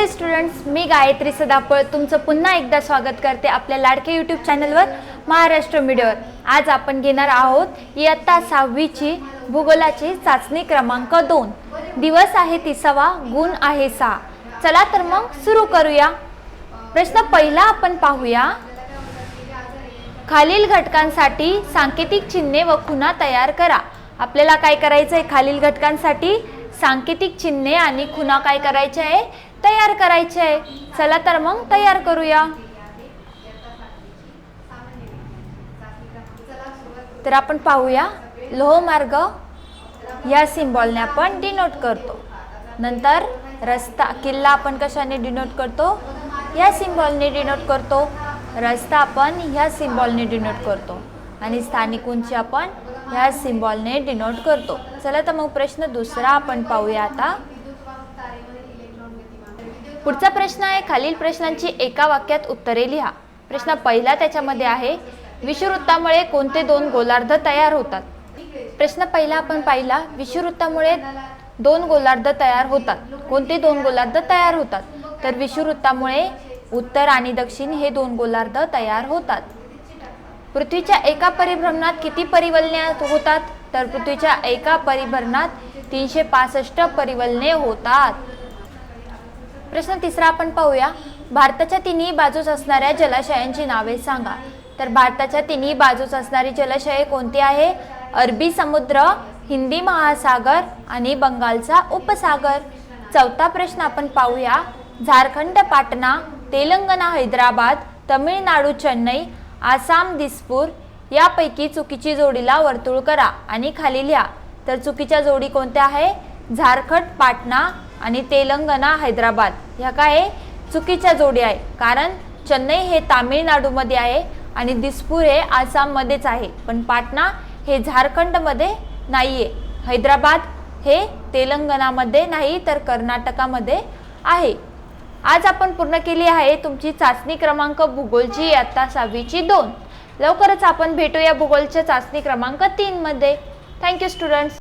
Hello students मी गायत्री सदापळ तुमचं पुन्हा एकदा स्वागत करते आपल्या लाडके यूट्यूब चॅनलवर महाराष्ट्र मीडियावर आज आपण घेणार आहोत इयत्ता सहावीची भूगोलाची चाचणी क्रमांक दोन. दिवस आहे तिसावा गुण आहे सहा. चला तर मग सुरू करूया. प्रश्न पहिला आपण पाहूया. खालील घटकांसाठी सांकेतिक चिन्हे व खुणा तयार करा. आपल्याला काय करायचं आहे खालील घटकांसाठी सांकेतिक चिन्हे आणि खुणा काय करायच्या आहे? तयार करायचे आहे. चला तर मग तयार करूया. तर आपण पाहूया लोहमार्ग या सिम्बॉलने आपण डिनोट करतो. नंतर रस्ता किल्ला आपण कशाने डिनोट करतो? या सिम्बॉलने डिनोट करतो. रस्ता आपण ह्या सिम्बॉलने डिनोट करतो. आणि स्थानिक उंची आपण ह्या सिम्बॉलने डिनोट करतो. चला तर मग प्रश्न दुसरा आपण पाहूया आता. पुढचा प्रश्न आहे खालील प्रश्नांची एका वाक्यात उत्तरे लिहा. प्रश्न पहिला त्याच्यामध्ये आहे विषुववृत्तामुळे कोणते दोन गोलार्ध तयार होतात? प्रश्न पहिला आपण पाहिला विषुववृत्तामुळे दोन गोलार्ध तयार होतात. कोणते दोन गोलार्ध तयार होतात? तर विषुववृत्तामुळे उत्तर आणि दक्षिण हे दोन गोलार्ध तयार होतात. पृथ्वीच्या एका परिभ्रमणात किती परिवलने होतात? तर पृथ्वीच्या एका परिभ्रमणात तीनशे पासष्ट परिवलने होतात. प्रश्न तिसरा आपण पाहूया. भारताच्या तिन्ही बाजूस असणाऱ्या जलाशयांची नावे सांगा. तर भारताच्या तिन्ही बाजूस असणारी जलाशये कोणती आहे? अरबी समुद्र हिंदी महासागर आणि बंगालचा उपसागर. चौथा प्रश्न आपण पाहूया. झारखंड पाटणा तेलंगणा हैदराबाद तमिळनाडू चेन्नई आसाम दिसपूर यापैकी चुकीची जोडीला वर्तुळ करा आणि खाली लिहा. तर चुकीच्या जोडी कोणत्या आहे? झारखंड पाटणा आणि तेलंगणा हैदराबाद ह्या काय चुकीच्या जोडी आहे. कारण चेन्नई हे तामिळनाडूमध्ये आहे आणि दिसपूर हे आसाममध्येच आहे. पण पाटणा हे झारखंडमध्ये नाही आहे हैदराबाद हे तेलंगणामध्ये नाही तर कर्नाटकामध्ये आहे. आज आपण पूर्ण केली आहे तुमची चाचणी क्रमांक भूगोलची इयत्ता सहावीची दोन. लवकरच आपण भेटूया भूगोलच्या चाचणी क्रमांक तीनमध्ये. Thank you students